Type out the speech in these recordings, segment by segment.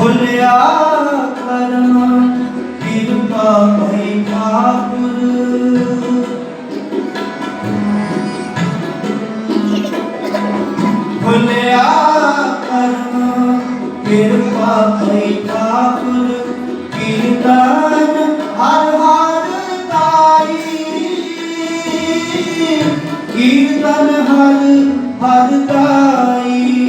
ਭੁੱਲਿਆ ਕਰਨਾ ਕਿਰਪਾ ਭਈ ਠਾਕੁਰ। ਭੁੱਲਿਆ ਕਰਨਾ ਕਿਰਪਾ ਭਈ ਠਾਕੁਰ, ਕੀਰਤਨ ਹਰ ਹਰ ਤਾਈ। ਕੀਰਤਨ ਹਰ ਹਰ ਤਾਈ।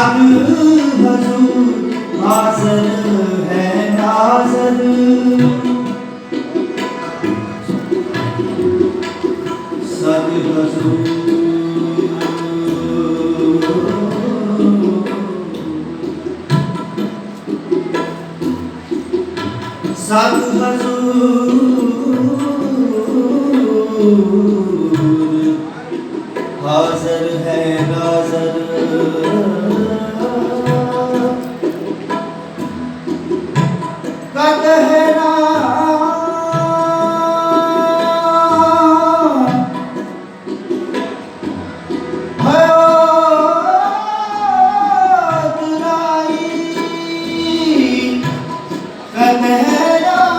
হুজুর হাজুর হাজর Hello.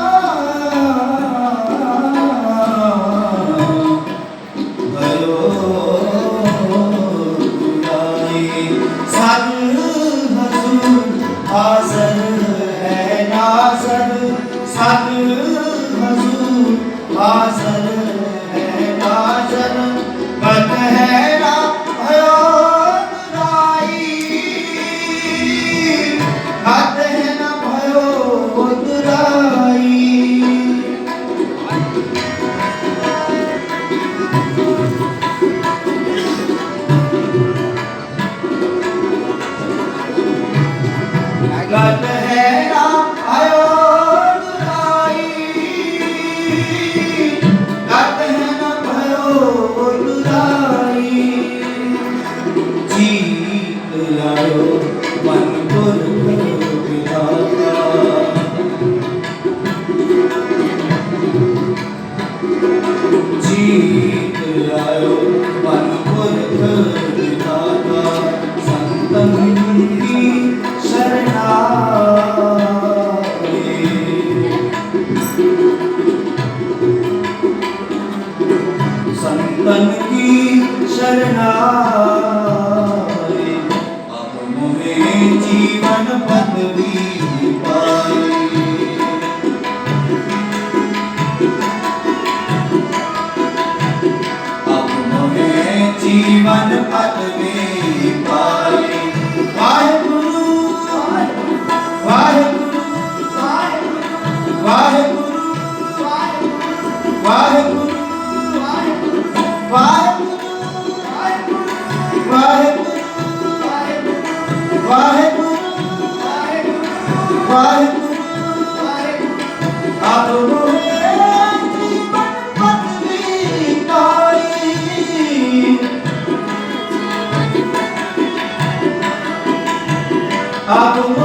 আগুন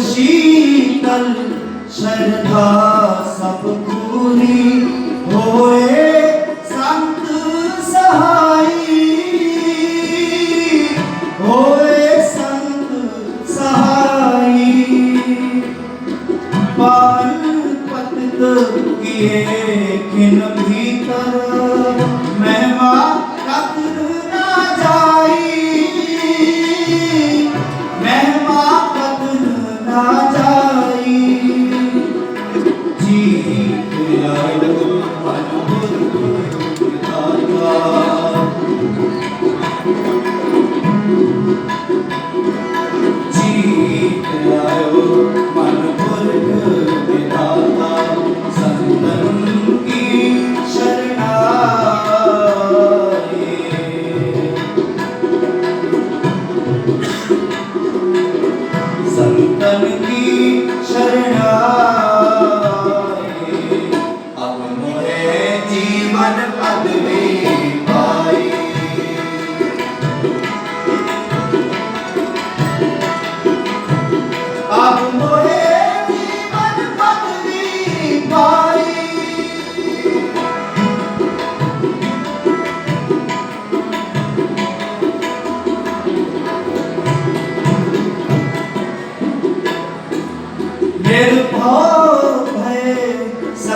शीतल श्रद्धा सब पूरी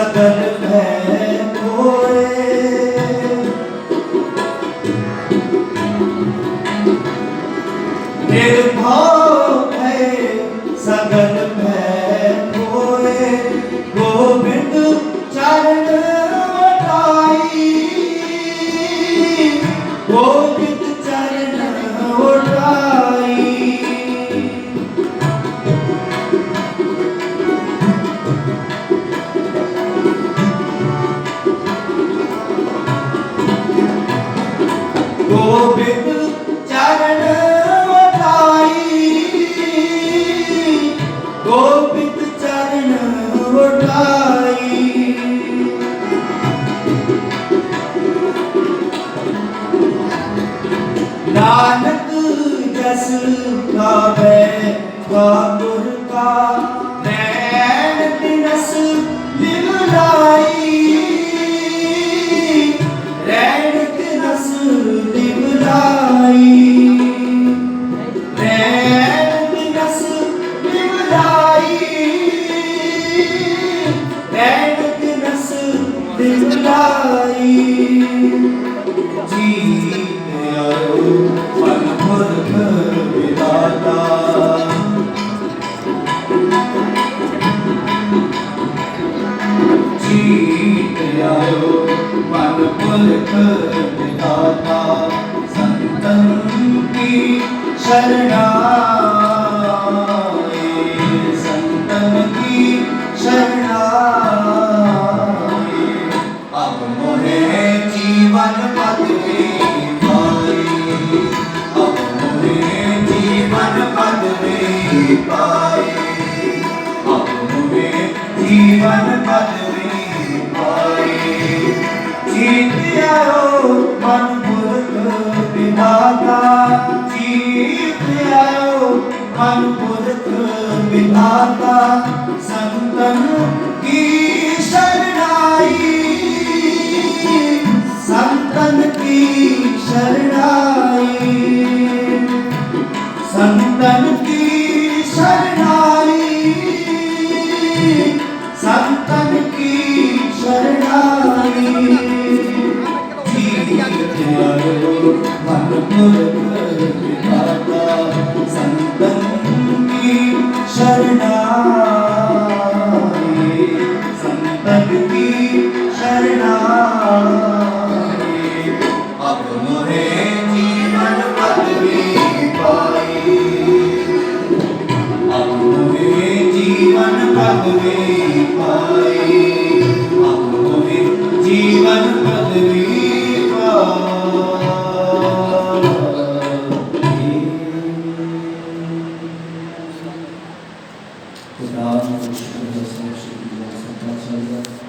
ਸਗਲ ਹੈ ਕੋਏ। ਨਿਰਭਉ ਹੈ ਸਗਲ ਹੈ ਕੋਏ। ਗੋਬਿੰਦ ਚਰਨ ਵਟਾਈ। ਗੋਬਿੰਦ संतम की शरणा 사람이